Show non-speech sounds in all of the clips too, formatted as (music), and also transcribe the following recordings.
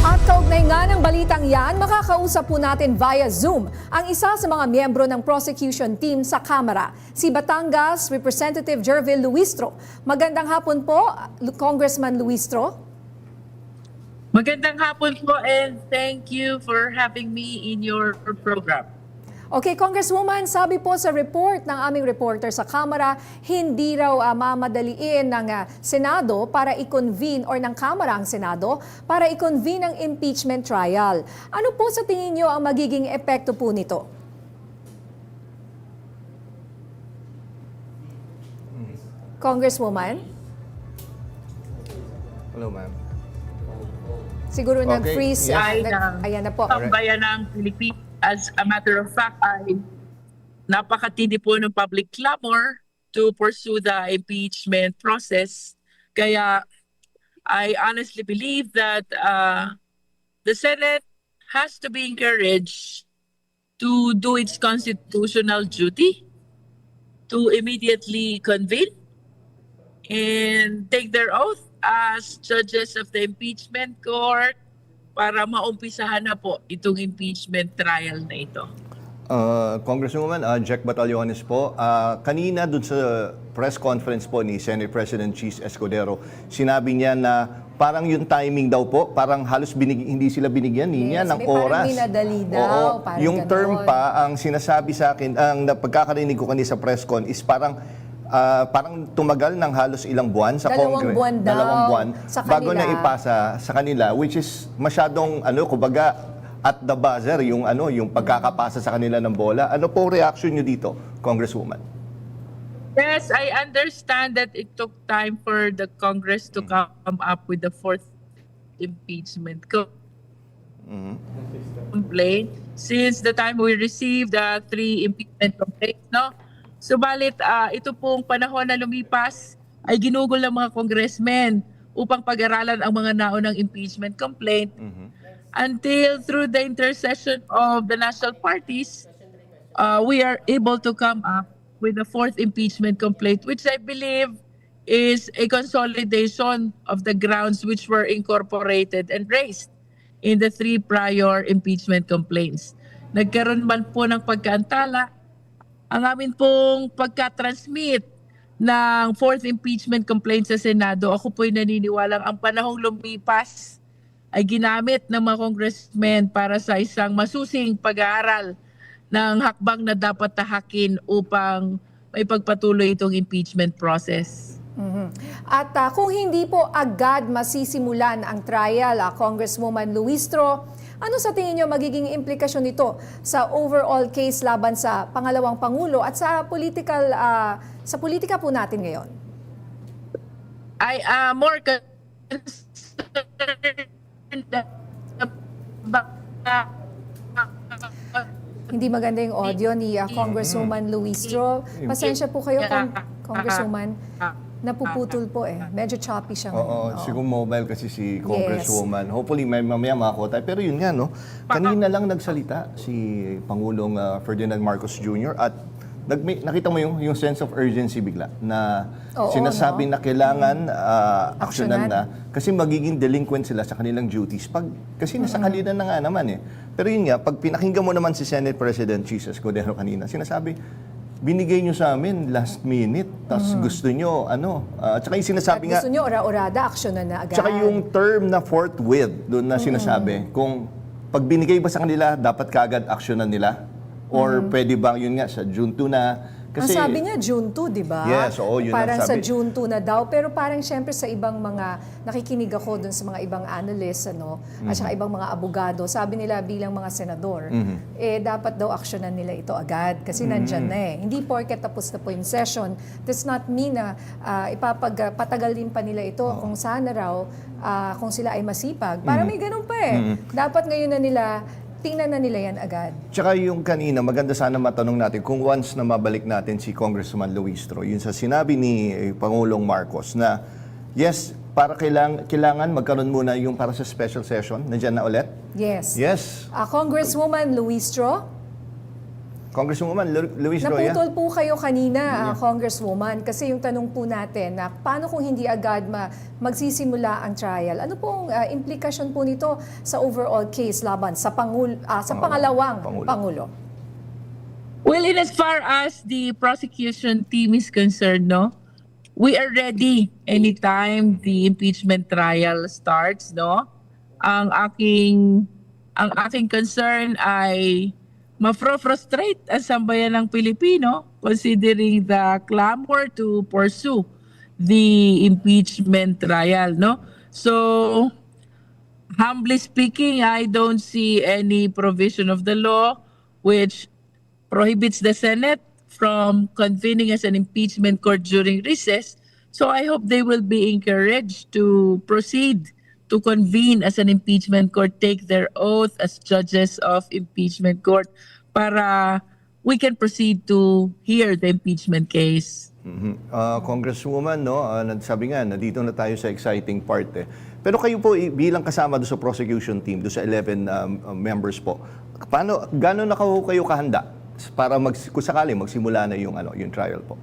At kaugnay nga ng balitang yan, makakausap po natin via Zoom ang isa sa mga miyembro ng prosecution team sa Kamara, si Batangas Representative Jervil Luistro. Magandang hapon po, Congressman Luistro. Magandang hapon po and thank you for having me in your program. Okay, Congresswoman, sabi po sa report ng aming reporter sa Kamara, hindi raw ah, mamadaliin ng ah, Senado para i-convene or ng Kamara ang Senado para i-convene ang impeachment trial. Ano po sa tingin nyo ang magiging epekto po nito? Congresswoman, Hello, ma'am. siguro Okay, nag-freeze. yes. ah, Ay, nag- ayan na po. Sambayan ng Pilipinas. As a matter of fact, ay napakatindi po ng public clamor to pursue the impeachment process. Kaya I honestly believe that uh, the Senate has to be encouraged to do its constitutional duty to immediately convene and take their oath as judges of the impeachment court para maumpisahan na po itong impeachment trial na ito. Uh, Congresswoman uh, Jack Batallones po, uh, kanina dun sa press conference po ni Senate President Cheese Escudero, sinabi niya na parang yung timing daw po, parang halos binig, hindi sila binigyan niya Yes, ng may parang oras. minadali daw, Oo, parang yung ganon. term pa, ang sinasabi sa akin, ang pagkakarinig ko kanina sa press con is parang ah, parang tumagal ng halos ilang buwan sa Dalawang Congress. buwan daw Dalawang buwan sa bago kanila. na ipasa sa kanila which is masyadong ano kumbaga at the buzzer yung ano yung pagkakapasa sa kanila ng bola. Ano po reaction niyo dito, Congresswoman? Yes, I understand that it took time for the Congress to come up with the fourth impeachment co- complaint since the time we received the three impeachment complaints, no? Subalit, ah, ito pong panahon na lumipas ay ginugol ng mga congressmen upang pag-aralan ang mga naunang impeachment complaint until through the intercession of the national parties, uh, we are able to come up with the fourth impeachment complaint, which I believe is a consolidation of the grounds which were incorporated and raised in the three prior impeachment complaints. Nagkaroon man po ng pagkaantala, ang amin pong pagka-transmit ng fourth impeachment complaint sa Senado, ako po'y naniniwalang ang panahong lumipas ay ginamit ng mga congressmen para sa isang masusing pag-aaral ng hakbang na dapat tahakin upang may pagpatuloy itong impeachment process. Mhm. At ah, kung hindi po agad masisimulan ang trial, ah, Congresswoman Luistro, ano sa tingin nyo magiging implikasyon nito sa overall case laban sa pangalawang pangulo at sa political ah, sa politika po natin ngayon? I am more concerned about Hindi maganda yung audio ni ah, Congresswoman Luistro. Pasensya po kayo, Con- Congresswoman. Napuputol po eh. Medyo choppy siya ngayon. Oo, siguro mobile kasi si Congresswoman. Hopefully may mamaya makakota. Pero yun nga, no? Kanina lang nagsalita si Pangulong ah, Ferdinand Marcos Jr. at nagmi- nakita mo yung, yung sense of urgency bigla na Oo, sinasabi no? na kailangan ah, aksyonan Aksyonan. na kasi magiging delinquent sila sa kanilang duties. Pag, kasi nasa kanila na nga naman eh. Pero yun nga, pag pinakinggan mo naman si Senate President Jesus Cordero kanina, sinasabi, binigay nyo sa amin last minute, tapos gusto nyo, ano, ah, tsaka yung At sinasabi nga, gusto nyo, ora-orada, aksyonan na agad. Tsaka yung term na forthwith, doon na sinasabi, kung pag binigay ba sa kanila, dapat kaagad aksyonan nila? Or pwede ba yun nga, sa June 2 na? Ang sabi niya June 2, di ba? Yes, oo, yun ang Parang sa sabi. June 2 na daw. Pero parang syempre sa ibang mga, nakikinig ako dun sa mga ibang analysts, ano, at saka ibang mga abogado, sabi nila bilang mga senador, eh dapat daw aksyonan nila ito agad kasi nandyan na eh. Hindi porket tapos na po yung session, does not mean na ah, ipapagpatagal din pa nila ito kung sana raw, ah, kung sila ay masipag. Para may ganun pa eh. Dapat ngayon na nila, tingnan na nila yan agad. Tsaka yung kanina, maganda sana matanong natin kung once na mabalik natin si Congressman Luistro, yun sa sinabi ni eh, Pangulong Marcos na yes, para kailang, kailangan magkaroon muna yung para sa special session, nandiyan na ulit? Yes. Yes. Ah, Congresswoman Luistro, Congresswoman Lu- Luis Roya. Naputol po kayo kanina, ah, Congresswoman, kasi yung tanong po natin na paano kung hindi agad ma- magsisimula ang trial? Ano pong ah, implikasyon po nito sa overall case laban sa pangul ah, sa pangalawang Pangulo. pangulo? Well, in as far as the prosecution team is concerned, no, we are ready anytime the impeachment trial starts, no. Ang aking ang aking concern ay mafro-frustrate ang sambayan ng Pilipino considering the clamor to pursue the impeachment trial, no. So, humbly speaking, I don't see any provision of the law which prohibits the Senate from convening as an impeachment court during recess. So I hope they will be encouraged to proceed to convene as an impeachment court, take their oath as judges of impeachment court para we can proceed to hear the impeachment case. Mhm. Ah, Congresswoman, no, ah, nagsabi nga, nandito na tayo sa exciting part eh. Pero kayo po bilang kasama doon sa prosecution team, doon sa 11 um, um, members po, paano, gano'n na kayo kahanda para mag, kung sakali magsimula na yung, ano, yung trial po?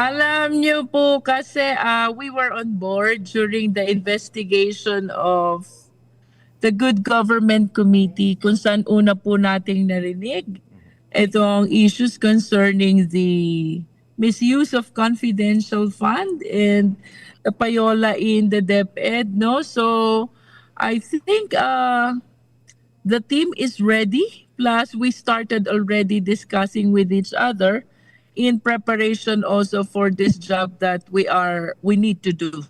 Alam niyo po kasi ah, we were on board during the investigation of the Good Government Committee kung saan una po nating narinig itong issues concerning the misuse of confidential fund and the payola in the DepEd, no? So I think uh, the team is ready. Plus, we started already discussing with each other in preparation also for this job that we are we need to do.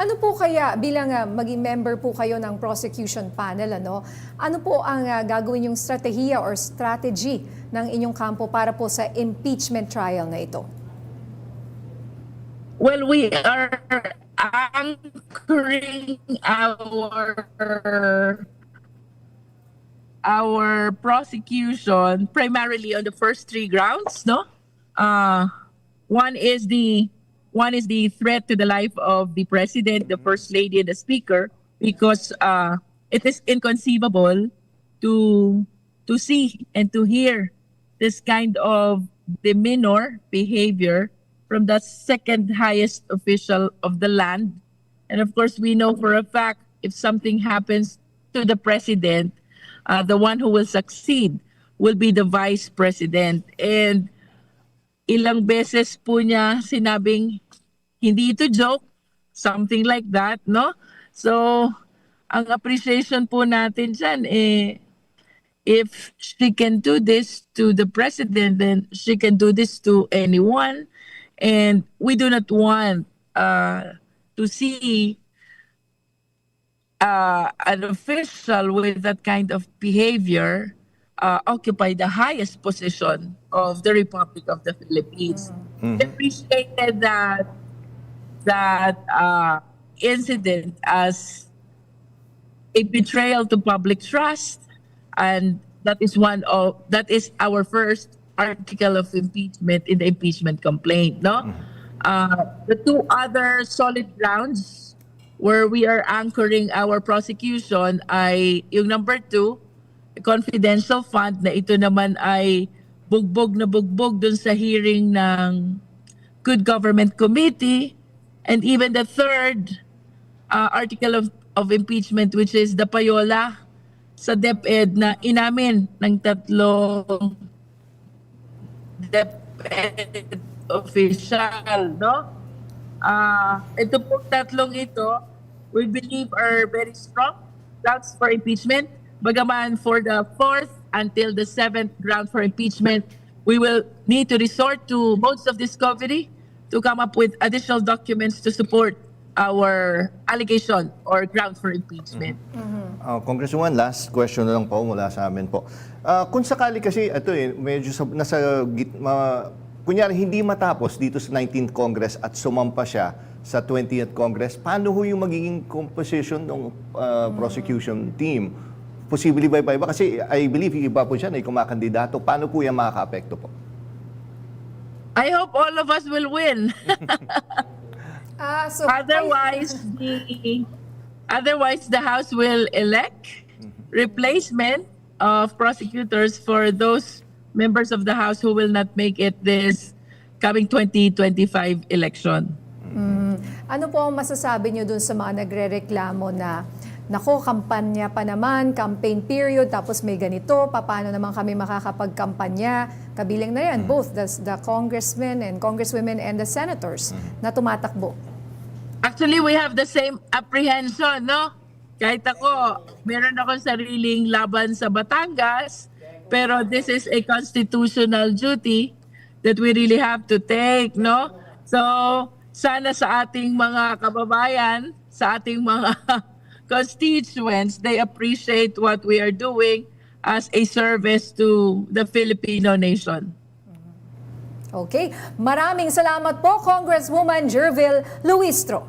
Ano po kaya bilang ah, maging member po kayo ng prosecution panel ano? Ano po ang ah, gagawin yung strategiya or strategy ng inyong kampo para po sa impeachment trial na ito? Well, we are anchoring our our prosecution primarily on the first three grounds, no? Uh, one is the one is the threat to the life of the president, the first lady, and the speaker, because uh, it is inconceivable to to see and to hear this kind of demeanor behavior from the second highest official of the land. And of course, we know for a fact if something happens to the president, uh, the one who will succeed will be the vice president. And ilang beses po niya sinabing hindi ito joke, something like that, no? So, ang appreciation po natin dyan, eh, if she can do this to the president, then she can do this to anyone. And we do not want uh, to see uh, an official with that kind of behavior uh, occupy the highest position of the Republic of the Philippines. We appreciated that that uh, incident as a betrayal to public trust, and that is one of that is our first article of impeachment in the impeachment complaint. No, uh, the two other solid grounds where we are anchoring our prosecution ay yung number two, confidential fund na ito naman ay bugbog na bugbog dun sa hearing ng Good Government Committee and even the third uh, article of, of impeachment which is the payola sa DepEd na inamin ng tatlong DepEd official, no? Ah, ito po tatlong ito, we believe are very strong grounds for impeachment. Bagaman for the fourth until the seventh ground for impeachment, we will need to resort to modes of discovery to come up with additional documents to support our allegation or ground for impeachment. Ah, Congresswoman, last question na lang po mula sa amin po. Ah, kung sakali kasi, ito eh, medyo sa, nasa git, ma, kunyari hindi matapos dito sa 19th Congress at sumampa siya sa 20th Congress, paano ho yung magiging composition ng ah, prosecution team? Posibly ba iba? Kasi I believe yung iba po siya ay kumakandidato. Paano po yan makaka-apekto po? I hope all of us will win. (laughs) Ah, so otherwise (laughs) the otherwise the house will elect replacement of prosecutors for those members of the House who will not make it this coming 2025 election. Ano po ang masasabi nyo dun sa mga nagre-reklamo na Nako, kampanya pa naman, campaign period, tapos may ganito, paano naman kami makakapagkampanya? Kabilang na yan, both the, the congressmen and congresswomen and the senators na tumatakbo. Actually, we have the same apprehension, no? Kahit ako, meron akong sariling laban sa Batangas, pero this is a constitutional duty that we really have to take, no? So, sana sa ating mga kababayan, sa ating mga (laughs) constituents, they appreciate what we are doing as a service to the Filipino nation. Okay, maraming salamat po Congresswoman Jervil Luistro.